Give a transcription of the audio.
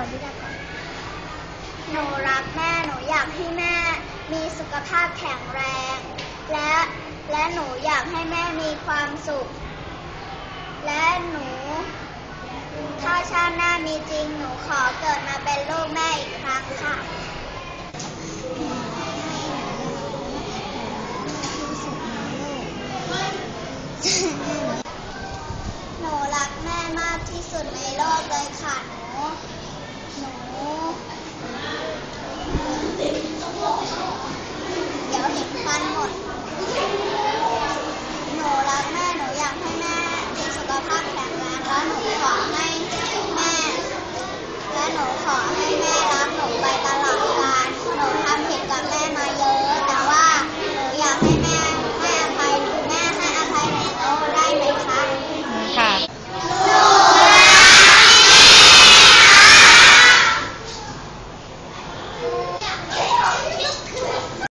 อนุญก่อนหนูรักแม่หนูอยากให้แม่มีสุขภาพแข็งแรง และและหนูอยากให้แม่มีความสุข และหนู ถ้าชาติหน้ามีจริงหนูขอ 好啊。